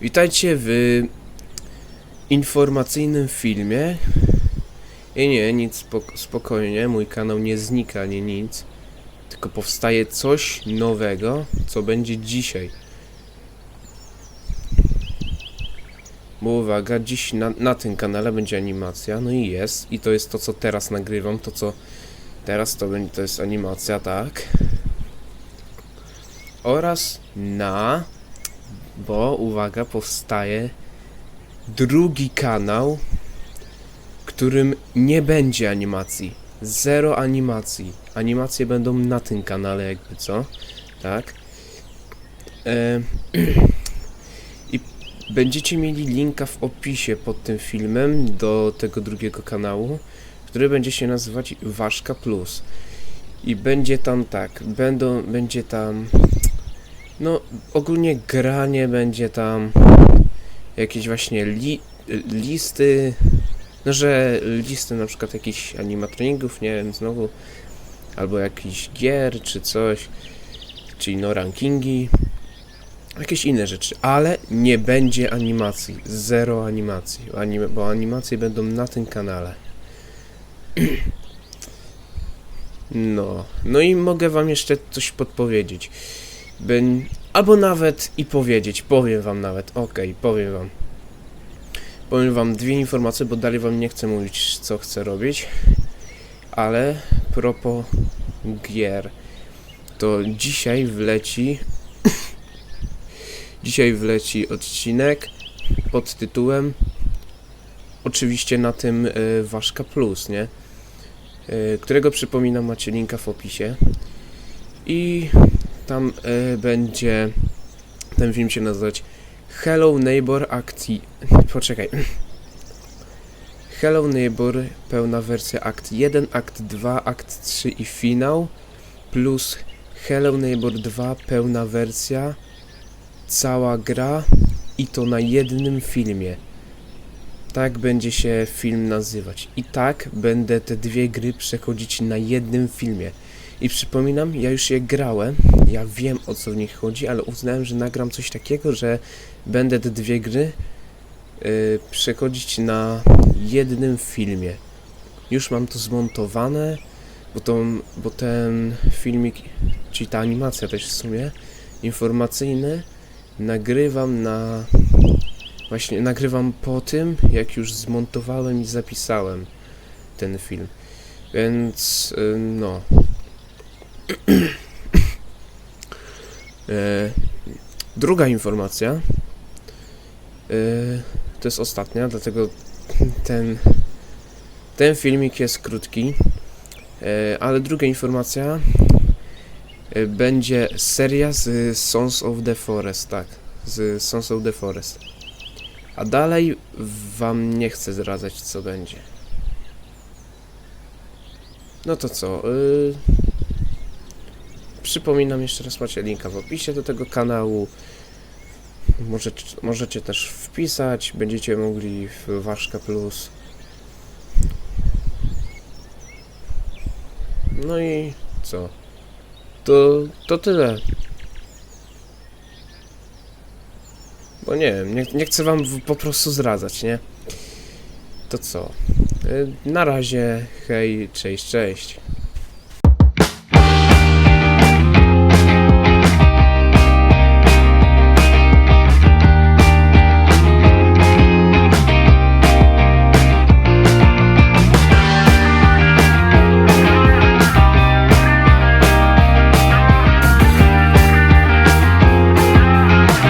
Witajcie w informacyjnym filmie. I nie, nic spok- spokojnie, mój kanał nie znika, nie nic. Tylko powstaje coś nowego, co będzie dzisiaj. Bo uwaga, dziś na, na tym kanale będzie animacja, no i jest. I to jest to, co teraz nagrywam, to co teraz to będzie, to jest animacja, tak. Oraz na bo uwaga, powstaje drugi kanał, którym nie będzie animacji. Zero animacji. Animacje będą na tym kanale, jakby co, tak? E, I będziecie mieli linka w opisie pod tym filmem do tego drugiego kanału, który będzie się nazywać Ważka Plus. I będzie tam tak, będą, będzie tam no, ogólnie granie będzie tam jakieś właśnie li listy, no że listy na przykład jakichś animatroningów, nie wiem, znowu, albo jakichś gier czy coś, czyli no rankingi, jakieś inne rzeczy, ale nie będzie animacji, zero animacji, anim bo animacje będą na tym kanale. No, no i mogę wam jeszcze coś podpowiedzieć. Bym, albo nawet i powiedzieć, powiem wam nawet, okej, powiem wam. Powiem wam dwie informacje, bo dalej wam nie chcę mówić, co chcę robić. Ale propos gier, to dzisiaj wleci. dzisiaj wleci odcinek pod tytułem. Oczywiście na tym y, Waszka Plus, nie? Y, którego przypominam macie linka w opisie. I tam e, będzie ten film się nazywać Hello Neighbor akcji. Poczekaj. Hello Neighbor, pełna wersja akt 1, akt 2, akt 3 i finał plus Hello Neighbor 2, pełna wersja, cała gra i to na jednym filmie. Tak będzie się film nazywać. I tak będę te dwie gry przechodzić na jednym filmie. I przypominam, ja już je grałem, ja wiem o co w nich chodzi, ale uznałem, że nagram coś takiego, że będę te dwie gry yy, przechodzić na jednym filmie. Już mam to zmontowane, bo, to, bo ten filmik, czyli ta animacja też w sumie, informacyjny, nagrywam na... Właśnie nagrywam po tym, jak już zmontowałem i zapisałem ten film. Więc, yy, no, druga informacja. E, to jest ostatnia, dlatego ten, ten filmik jest krótki. E, ale druga informacja. E, będzie seria z Sons of the Forest, tak. Z Sons of the Forest. A dalej wam nie chcę zdradzać, co będzie. No to co? Y Przypominam jeszcze raz, macie linka w opisie do tego kanału. Możecie, możecie też wpisać, będziecie mogli w Waszka Plus. No i co? To, to tyle. Bo nie wiem, nie, nie chcę wam po prostu zdradzać, nie? To co? Y, Na razie, hej, cześć, cześć.